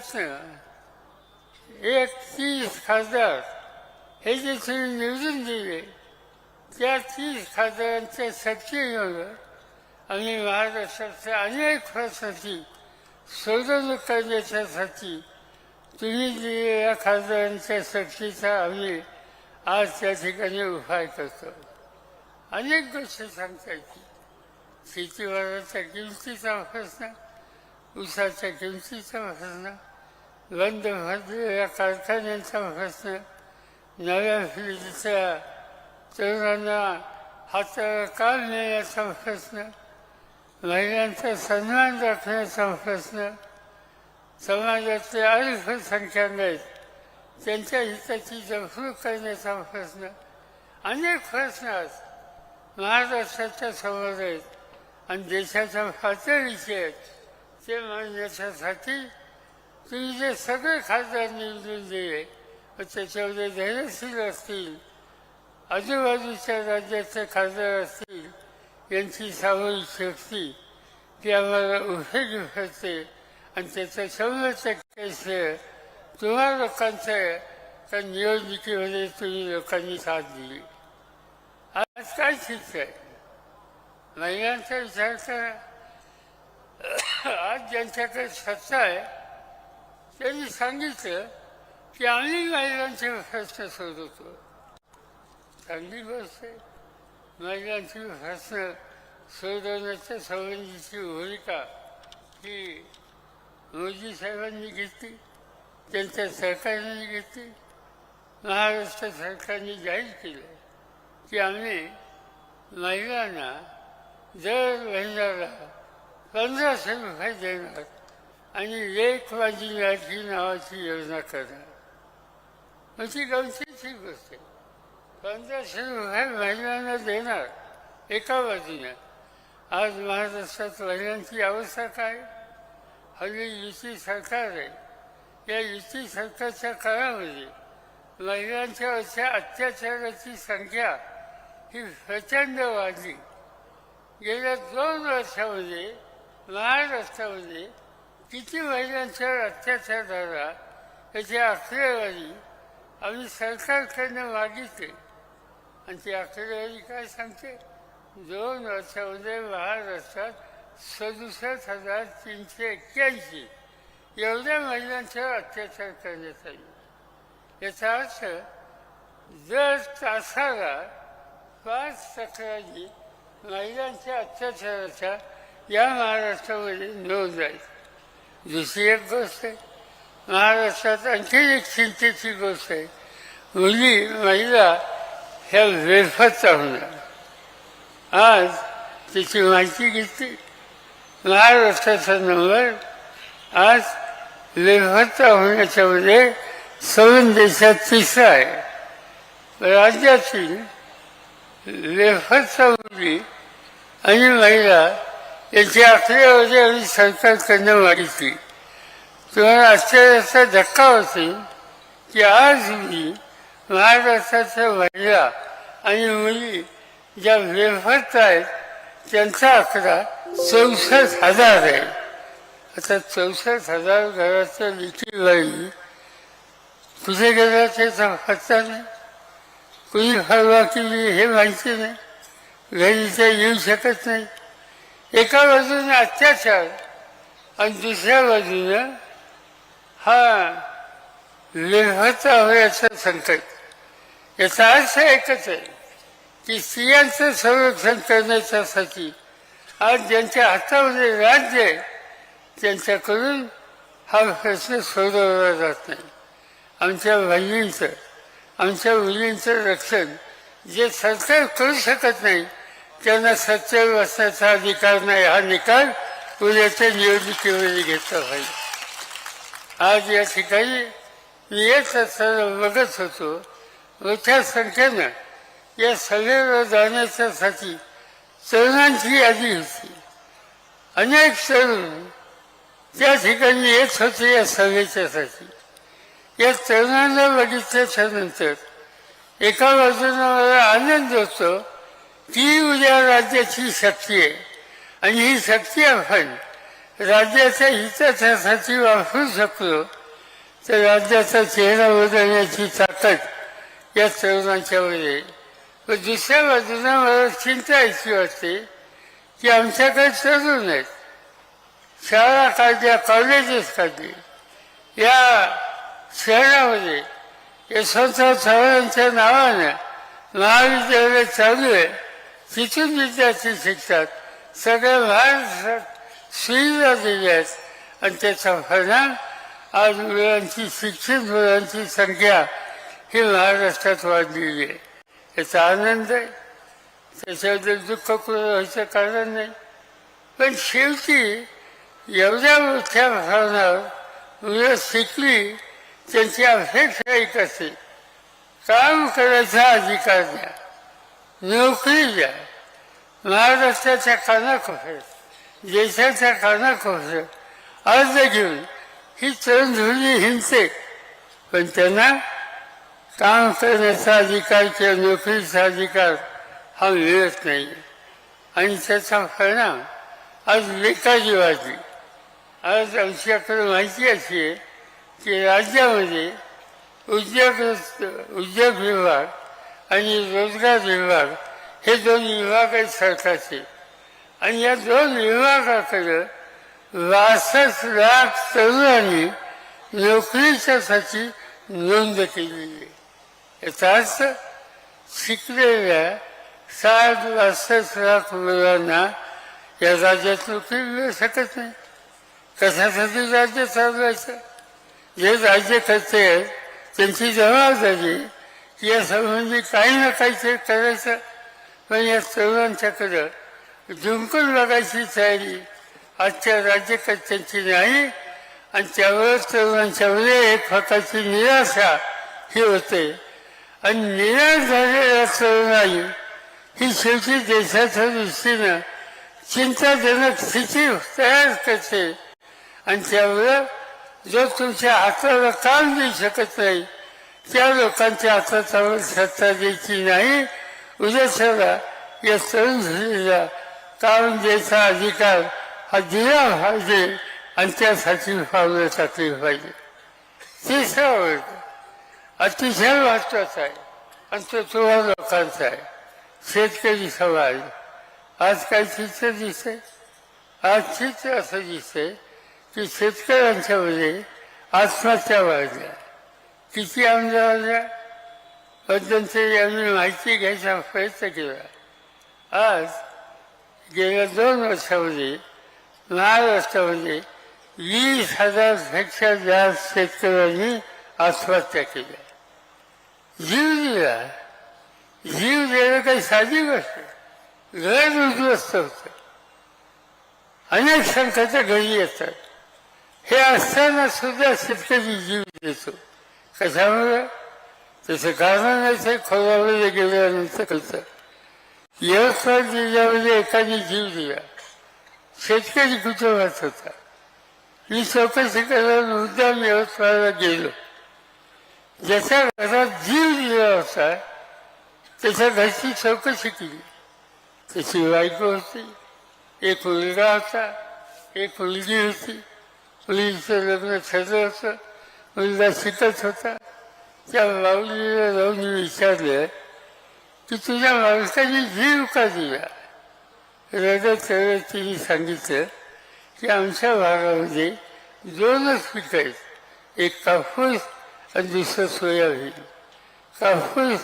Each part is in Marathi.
जिल्ह्यातनं एक तीस खासदार हे जे तुम्ही निवडून दिले त्या तीस खासदारांच्या सत्तेवर आणि महाराष्ट्राच्या अनेक प्रश्नाची सोडवणूक करण्याच्यासाठी तुम्ही दिलेल्या खासदारांच्या शक्तीचा आम्ही आज त्या ठिकाणी उपाय करतो अनेक गोष्टी सांगता येतील शेतीमालाच्या किमतीचा प्रश्न उसाच्या किमतीचा प्रश्न बंद भरलेल्या कारखान्यांचा प्रश्न नव्या पिढीच्या तरुणांना हाताला काम प्रश्न महिलांचा सन्मान राखण्याचा प्रश्न समाजातले अल्पसंख्याक आहेत त्यांच्या हिताची जपणूक करण्याचा प्रश्न अनेक प्रश्न आहेत महाराष्ट्राच्या समोर आहेत आणि देशाच्या पातळीचे आहेत ते मांडण्याच्यासाठी जे सगळे खासदार निवडून दिले त्याच्यामध्ये धैर्यशील असतील आजूबाजूच्या राज्याचे खासदार असतील यांची सामूहिक शक्ती ती आम्हाला उपयोगी ठरते आणि त्याचं शंभर टक्के श्रेय तुम्हा लोकांचं आहे त्या निवडणुकीमध्ये तुम्ही लोकांनी साथ दिली. आज काय ठीक आहे? महिलांचा विचार करा. आज ज्यांच्याकडे सत्ता आहे त्यांनी सांगितलं की आम्ही महिलांचे प्रश्न सोडवतो चांगली गोष्ट आहे. महिलांची प्रश्न सोडवण्याच्या संबंधीची भूमिका ही मोदी साहेबांनी घेतली त्यांच्या सरकारने घेतली महाराष्ट्र सरकारने जाहीर केलं की आम्ही महिलांना दर महिन्याला पंधराशे रुपये देणार. आणि एक माझी लाठी नावाची योजना करणार म्हणजे गमतीची गोष्ट आहे. पंधराशे रुपये महिलांना देणार एका बाजूने. आज महाराष्ट्रात महिलांची अवस्था काय? हल्ली युती सरकार आहे. या युती सरकारच्या काळामध्ये महिलांच्यावरच्या अत्याचाराची संख्या ही प्रचंड वाढली. गेल्या दोन वर्षामध्ये महाराष्ट्रामध्ये किती महिलांच्यावर अत्याचार झाला याची आकडेवारी आम्ही सरकारकडनं मागितले. आणि ती आकडेवारी काय सांगते? दोन वर्षामध्ये महाराष्ट्रात सदुसष्ट हजार तीनशे एक्क्याऐंशी एवढ्या महिलांच्यावर अत्याचार करण्यात आले. याचा अर्थ दर तासाला पाच तक्रारी महिलांच्या अत्याचाराच्या या महाराष्ट्रामध्ये नोंद आहे. दुसरी एक गोष्ट आहे. महाराष्ट्रात आणखी एक चिंतेची गोष्ट आहे. मुली महिला ह्या बेफत्ता होणार आज त्याची माहिती घेतली. महाराष्ट्राचा नंबर आज बेफत्ता होण्याच्यामध्ये सवन देशात तिसरा आहे. राज्यातील बेफत्ता मुली आणि महिला याची आकडेवारी सरकार त्यांना मागितली तुम्हाला आश्चर्याचा धक्का होतो की आज मी महाराष्ट्राच्या महिला आणि मुली ज्या बेफत आहेत त्यांचा आकडा चौसष्ट हजार आहे. आता चौसष्ट हजार घराच्या लिखी बाई कुठे गेला फत्ता नाही? कुणी फरवा केली हे माहिती नाही? घरी ते येऊ शकत नाही. एका बाजूने अत्याचार आणि दुसऱ्या बाजूनं हा लेखता होण्याचं संकट याचा अर्थ एकच आहे की स्त्रियांचं संरक्षण करण्याच्यासाठी आज ज्यांच्या हातामध्ये राज्य आहे त्यांच्याकडून हा प्रश्न सोडवला जात नाही. आमच्या बहिणींचं आमच्या मुलींचं रक्षण जे सरकार करू शकत नाही त्यांना सत्तेवर असण्याचा अधिकार नाही हा निकाल उद्याच्या निवडणुकीमध्ये घेतला पाहिजे. आज या ठिकाणी मी येत असताना बघत होतो मोठ्या संख्येनं या सभेवर जाण्याच्यासाठी तरुणांची यादी होती. अनेक तरुण त्या ठिकाणी येत होते या सभेच्यासाठी. या तरुणांना बघितल्याच्या नंतर एका बाजूला मला आनंद होतो ती उद्या राज्याची शक्ती आहे आणि ही शक्ती आपण राज्याच्या हितासाठी वापरू शकलो तर राज्याचा चेहरा बदलण्याची ताकद या तरुणांच्यामध्ये व दुसऱ्या बाजूला मला चिंता अशी वाटते की आमच्याकडे तरुण आहेत. शाळा काढल्या कॉलेजेस काढली. या शहरामध्ये यशवंतराव चव्हाणांच्या नावानं महाविद्यालय चालू आहे. तिथून विद्यार्थी शिकतात सगळ्या महाराष्ट्रात सुविधा दिल्या आहेत आणि त्याचा परिणाम आज मुलांची शिक्षित मुलांची संख्या ही महाराष्ट्रात वाढलेली आहे याचा आनंद आहे त्याच्याबद्दल दुःख व्हायचं कारण नाही पण शेवटी एवढ्या मोठ्या भावनावर मुलं शिकली त्यांची अपेक्षा एक असेल काम करायचा अधिकार द्या नोकरी द्या महाराष्ट्राच्या कानाकोपऱ्यात देशाच्या कानाकोपऱ्यात अर्ज घेऊन ही तरुण धुळी हिंडते पण त्यांना काम करण्याचा अधिकार किंवा नोकरीचा अधिकार हा मिळत नाही आणि त्याचा परिणाम आज बेकारी वाढली आज आमच्याकडे माहिती अशी आहे की राज्यामध्ये उद्योग उद्योग विभाग आणि रोजगार विभाग हे दोन विभाग आहेत सरकारचे. आणि या दोन विभागाकडे बासष्ट लाख तरुणांनी नोकरीच्यासाठी नोंद केलेली आहे. याचा अर्थ शिकलेल्या साठ बासष्ट लाख मुलांना या राज्यात नोकरी मिळू शकत नाही. कशासाठी राज्य चालवायचं? जे राज्यकर्ते आहेत त्यांची जबाबदारी या संबंधी काही ना काहीतरी करायचं. पण या तरुणांच्याकडं जिंकून लागायची तयारी आजच्या राज्यकर्त्यांची नाही आणि त्यावर तरुणांच्यामध्ये एक प्रकारची निराशा ही होते. आणि निराश झालेल्या तरुणाई ही शेवटी देशाच्या दृष्टीनं चिंताजनक स्थिती तयार करते. आणि त्यामुळं जो तुमच्या हाताला काम देऊ शकत नाही त्या लोकांच्या हातावर सत्ता द्यायची नाही. उद्याच्याला या तरुण पिढीला काम द्यायचा अधिकार हा दिला पाहिजे आणि त्यासाठी पावलं टाकली पाहिजे. तिसरा वर्ग अतिशय महत्त्वाचा आहे. आणि तो तुम्हा लोकांचा आहे. शेतकरी समाज आज काय चित्र दिसतंय? आज चित्र असं दिसतंय की शेतकऱ्यांच्यामध्ये आत्महत्या वाढल्या किती आमदार वाढल्या मध्यंतरी आम्ही माहिती घ्यायचा प्रयत्न केला. आज गेल्या दोन वर्षामध्ये महाराष्ट्रामध्ये वीस हजारपेक्षा जास्त शेतकऱ्यांनी आत्महत्या केल्या. जीव दिला. जीव देणं काही साधी गोष्ट. घर उद्ध्वस्त होतं. अनेक संकट घरी येतात हे असताना सुद्धा शेतकरी जीव देतो. कशामुळे? त्याचं कारण आहे ते खोलावलं गेल्यानंतर कळतं यवतमाळ जिल्ह्यामध्ये एकाने जीव दिला. शेतकरी कुटुंबात होता. मी चौकशी करायला मुद्दाम यवतमाळला गेलो. ज्याच्या घरात जीव दिला होता त्याच्या घरची चौकशी केली. त्याची बायको होती एक मुलगा होता एक मुलगी होती. मुलीचं लग्न ठरलं होतं. मुलगा शिकत होता. त्या माऊलीला जाऊन मी विचारलं की तुझ्या माणसाने जीव का दिला? रजत रजत तिने सांगितलं की आमच्या भागामध्ये दोनच पिकं आहेत. एक कापूस आणि दुसरं सोयाबीन. कापूस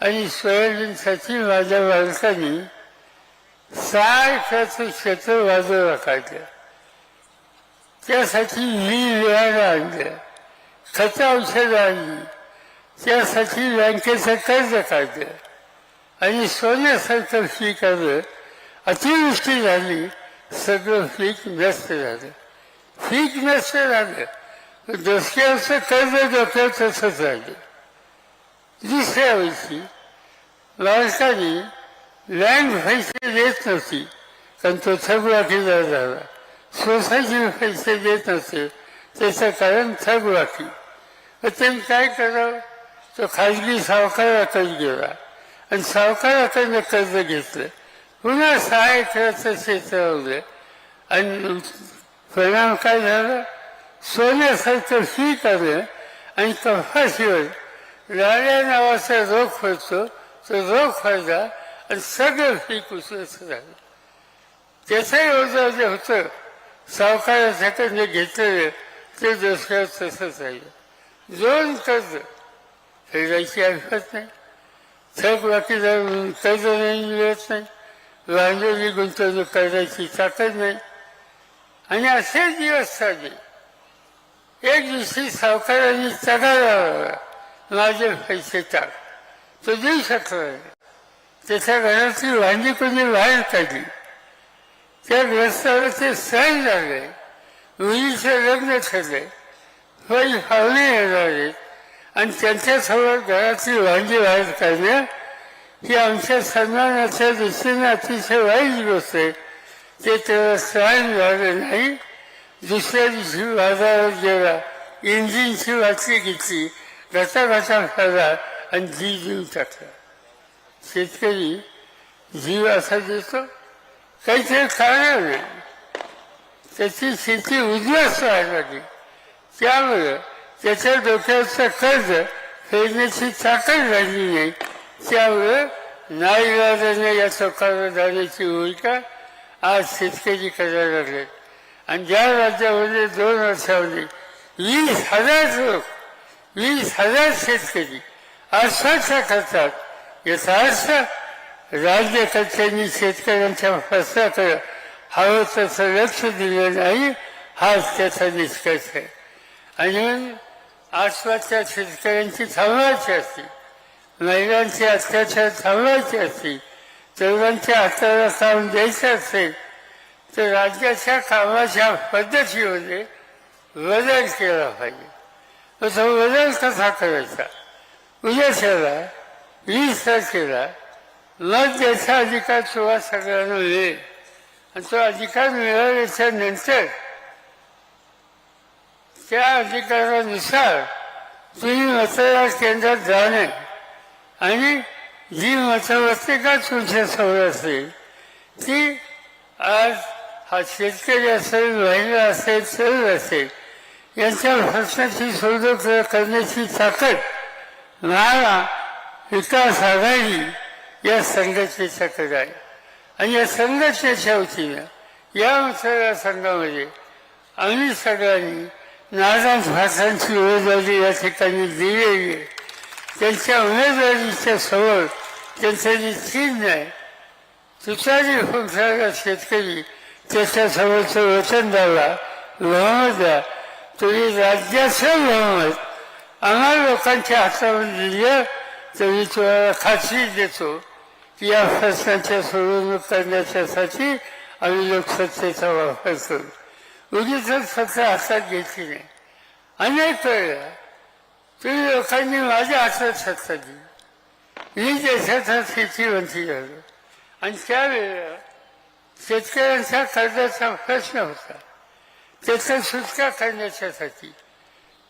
आणि सोयाबीनसाठी माझ्या माणसाने सहा एकराचं क्षेत्र बाजूला काढलं. त्यासाठी मी वेळाला आणलं. खतं औषध आणली त्यासाठी बँकेचं कर्ज काढलं. आणि सोन्यासारखं पीक आलं अतिवृष्टी झाली सगळं पीक नष्ट झालं. फीक नष्ट झालं. डोसक्याचं कर्ज डोक्यात तसंच झालं. दुसऱ्या वर्षी माणसाने बँक पैसे देत नव्हती कारण तो थकबाकीचा झाला. सोसायटी पैसे देत नव्हते त्याचं कारण थकबाकी तर त्यांनी काय करावं तो खाजगी सावकाराकडे गेला. आणि सावकाराकडनं कर्ज घेतलं. पुन्हा सहा एकराचं शेत लावलं आणि परिणाम काय झाला? सोन्यासारखं ही आलं आणि कपाशीवर लाड्या नावाचा रोग होतो तो रोग व्हायचा आणि सगळं पीक उसळत झालं त्याचंही ओझं जे होतं सावकाराच्याकडनं घेतलेलं ते दुसऱ्या तसंच राहिलं. दोन कर्ज फेडायची ऐकत नाही थक म्हणून कर्ज नाही मिळत नाही भांडवली गुंतवणूक करायची ताकद नाही आणि असे दिवस चालले एक दिवशी सावकारांनी तगाला माझे पैसे टाक तो देऊ शकला नाही. त्याच्या घरातली भांडी कोणी बाहेर काढली त्या ग्रस्तावर ते सहन झाले मुलीचं लग्न ठरले पण पाहुणे येणार आहेत आणि त्यांच्यासमोर घरातली भांडी बाहेर काढणं ही आमच्या सन्मानाच्या दृष्टीने अतिशय वाईट गोष्ट आहे. ते त्याला सहन झालं नाही. दुसऱ्या दिवशी बाजारात गेला. इंजिनची वाटली घेतली. घटा खाला आणि जीव देऊन टाकला. शेतकरी जीव असा देतो काहीतरी कारण नाही. त्याची शेती उद्ध्वस्त व्हायला लागली त्यामुळं त्याच्या डोक्याचं कर्ज फेडण्याची ताकद राहिली नाही. त्यामुळं नाईलाजाने या सरकारला जाण्याची भूमिका आज शेतकरी करायला लागले. आणि ज्या राज्यामध्ये दोन वर्षामध्ये वीस हजार लोक वीस हजार शेतकरी अस्वच्छ करतात. याचा अर्थ राज्यकर्त्यांनी शेतकऱ्यांच्या प्रश्नाकडे हवं तसं लक्ष दिलं नाही हाच त्याचा निष्कर्ष आहे. आणि आसपासच्या शेतकऱ्यांची थांबवायची असते. महिलांचे अत्याचार थांबवायचे असतील तरुणांच्या हाताला काम द्यायचं असेल तर राज्याच्या कामाच्या पद्धतीमध्ये बदल केला पाहिजे. मग तो बदल कसा करायचा? उद्याच्याला वीस तारखेला मत द्यायचा अधिकार तुम्हा सगळ्यांना मिळेल. आणि तो अधिकार मिळाल्याच्या नंतर त्या अधिकारानुसार तुम्ही मतदार केंद्रात जाणे. आणि जी मतपत्रिका तुमच्यासमोर असेल ती आज हा शेतकरी असेल महिला असेल तरुण असेल यांच्या प्रश्नाची शोध करण्याची ताकद महारा विकास आघाडी या संघटनेच्याकडे आहे. आणि या संघटनेच्या वतीनं या मतदारसंघामध्ये आम्ही सगळ्यांनी नाराज भाषांची उमेदवारी या ठिकाणी दिलेली आहे. त्यांच्या उमेदवारीच्या समोर त्यांचं जे चिन्ह आहे. तुतारी फुंकणारा शेतकरी त्याच्यासमोरचं वचन द्यावा बहुमत द्या. तुम्ही राज्याचं लहमत आम्हा लोकांच्या हातामध्ये दिलं तर मी तुम्हाला खात्री देतो. की या प्रश्नाच्या सोडवणूक करण्याच्यासाठी आम्ही लोकसत्तेचा वापर करू. उगीच सत्र हातात घेतली नाही. अनेक वेळेला तुम्ही लोकांनी माझ्या हातात सत्ता दिली. मी देशाचा शेतीमंत्री झालो. आणि त्यावेळेला शेतकऱ्यांचा कर्जाचा प्रश्न होता. त्याचा सुटका करण्याच्यासाठी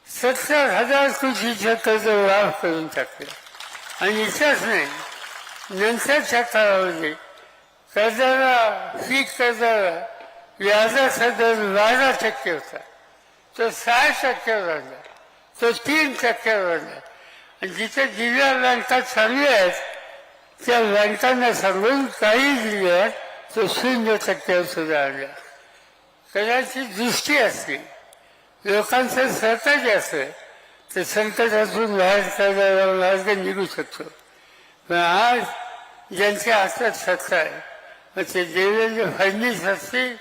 सत्तर हजार कोटीचं कर्ज लाभ करून टाकलं. आणि इतकंच नाही नंतरच्या काळामध्ये कर्जाला पीक कर्जाला व्याजाचा दर बारा टक्के होता. तो सहा टक्क्यावर आणला तो तीन टक्क्यावर आणला आणि जिथे जिल्हा बँका चांगल्या आहेत त्या बँकांना सांगून काही जिल्ह्यात तो शून्य टक्क्यावर सुद्धा आणला. कदाचित दृष्टी असते. लोकांचं सहकार्य असलं तर संकटातून बाहेर काढायला मार्ग निघू शकतो. पण आज ज्यांच्या हातात सत्ता आहे मग ते देवेंद्र फडणवीस असतील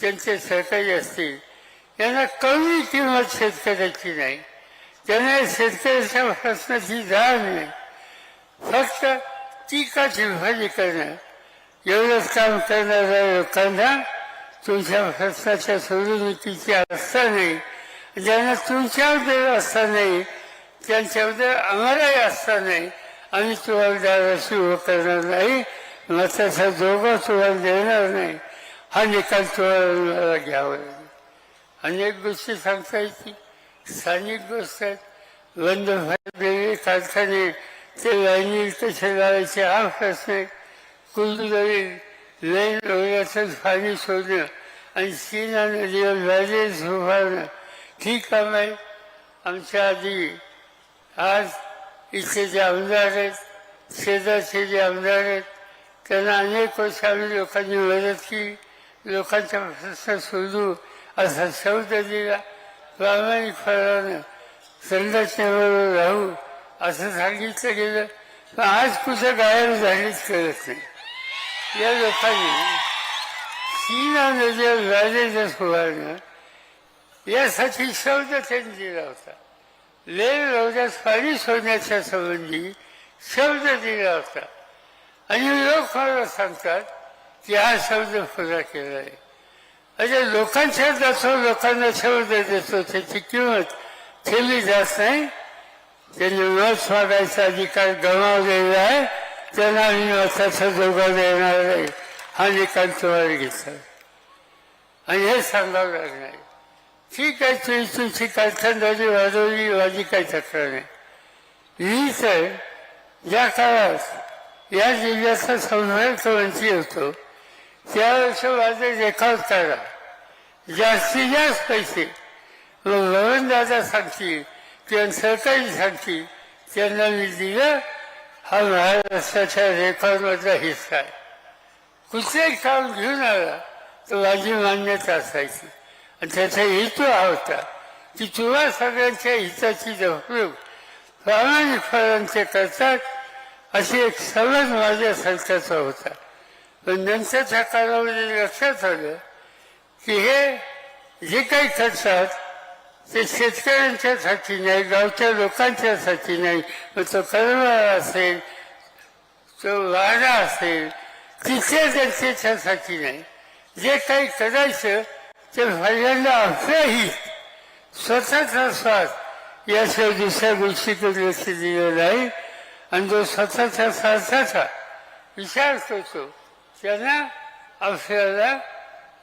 त्यांचे सहकारी असतील यांना कमी किंमत शेतकऱ्याची नाही. त्यांना शेतकऱ्याच्या प्रश्नाची जाण नाही. फक्त टीकाची भाजी करणं एवढंच काम करणाऱ्या लोकांना तुमच्या प्रश्नाच्या सोडवणुकीची अवस्था नाही. ज्यांना तुमच्याबद्दल असता नाही त्यांच्याबद्दल आम्हालाही असता नाही. आम्ही तुम्हाला दाराशी उभं करणार नाही मताचा दोघं तुम्हाला देणार नाही. हा निकाल तुम्हाला घ्यावा. लागेल अनेक गोष्टी सांगता येतील स्थानिक गोष्ट आहेत बंद झालेले कारखाने ते लाईनी कसे लावायचे हा प्रश्न आहे लेन लाईन रोगाचं पाणी सोडणं आणि सीना नदीवर व्याजेस उभारणं. ही काम आहे आमच्या आधी आज इथे जे आमदार आहेत शेजारचे जे आमदार आहेत त्यांना अनेक वर्ष आम्ही लोकांनी मदत केली. लोकांचा प्रश्न सोडू असा शब्द दिला. प्रामाणिकपणानं संघटनेबरोबर राहू असं सांगितलं गेलं. पण आज कुठं गायब झालीच कळत नाही. या लोकांनी सीना नदीवर राजेच्या सुधारणं यासाठी शब्द त्यांनी दिला होता. लेह रोजात पाणी सोडण्याच्या संबंधी शब्द दिला होता. आणि लोक मला सांगतात त्या हा शब्द खुला केला आहे. अशा लोकांच्या जातो लोकांना शब्द देतो त्याची किंमत ठेवली जात नाही. त्यांनी मत मागायचा अधिकार गमावलेला आहे. त्यांना मी मताचा जोगा देणार नाही. हा निकाल तुम्हाला घेतला. आणि हे सांगावं लागणार ठीक आहे तुम्ही तुमची कारखानदारी वाजवली माझी काही तक्रार नाही. मी तर ज्या काळात या जिल्ह्याचा संपर्क मंत्री होतो त्यावेळेस माझे रेकॉर्ड करा. जास्तीत जास्त पैसे. मग दादा सांगतील किंवा सरकारी सांगतील त्यांना मी दिलं. हा महाराष्ट्राच्या रेकॉर्डमधला हिस्सा आहे. कुठलंही काम घेऊन आला तर माझी मान्यता असायची. आणि त्याचा हेतू हा होता की तुला सगळ्यांच्या हिताची जपणूक प्रामाणिकपणाचे करतात अशी एक समज माझ्या सरकारचा होता. पण नंतरच्या कालावधी लक्षात आलं की हे जे काही करतात ते शेतकऱ्यांच्यासाठी नाही गावच्या लोकांच्यासाठी नाही. मग तो कर्मळा असेल तो वाडा असेल तिथे जनतेच्यासाठी नाही. जे काही करायचं ते पहिल्यांदा आपल्याही स्वतःचा स्वार्थ. याशिवाय दुसऱ्या गोष्टीकडे लक्ष दिलं नाही. आणि जो स्वतःच्या स्वार्थाचा विचार करतो त्यांना आपल्याला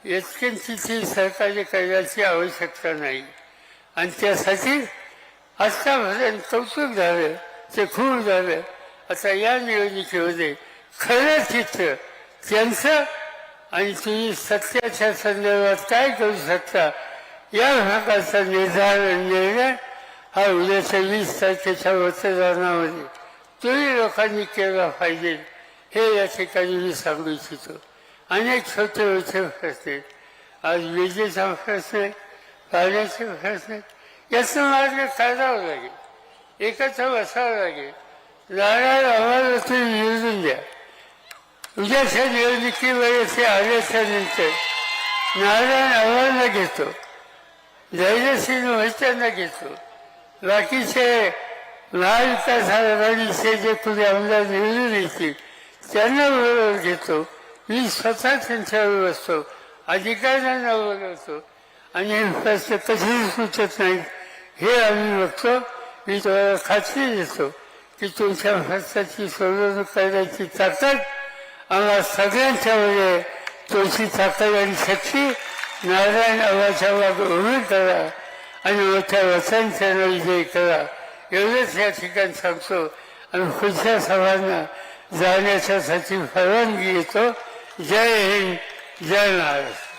इतकी सहकार्य करण्याची आवश्यकता नाही. आणि त्यासाठी आत्तापर्यंत कौतुक झालं ते खूप झालं. आता या निवडणुकीमध्ये खरं चित्र त्यांचं आणि तुम्ही सत्याच्या संदर्भात काय करू शकता या भागाचा निर्धार निर्णय हा उद्याच्या वीस तारखेच्या मतदानामध्ये तुम्ही लोकांनी केला पाहिजे. हे या ठिकाणी मी सांगू इच्छितो. अनेक छोटे मोठे प्रश्न आज विजेचा प्रश्न आहे पाण्याचे प्रश्न आहेत याचं मार्ग काढावं लागेल. एकत्र बसावं लागेल. नारायण आम्हाला तुम्ही निवडून द्या. उद्याच्या निवडणुकीमध्ये ते आल्याच्यानंतर नारायण आव्हानला घेतो. धैर्यसिंह मोहित्यांना घेतो. बाकीचे महाविकास आघाडीचे जे कुणी आमदार निवडून येतील त्यांना बरोबर घेतो मी स्वतः त्यांच्यावर बसतो अधिकाऱ्यांना बोलवतो. आणि हे कधीही सुचत नाही. हे आम्ही बघतो. मी तुम्हाला खात्री देतो की तुमच्या प्रश्नाची सोडवणूक करण्याची ताकद आम्हाला सगळ्यांच्यामध्ये तुमची ताकद आणि शक्ती नारायण आवाच्या वाद उभी करा आणि मोठ्या वचनच्यानं विजयी करा. एवढंच या ठिकाणी सांगतो. आणि खुशा सभांना जाण्याच्यासाठी परवानगी येतो जय हिंद जय महाराष्ट्र.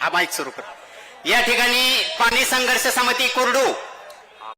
हा माईक सुरू कर. या ठिकाणी पाणी संघर्ष समिती कोरडू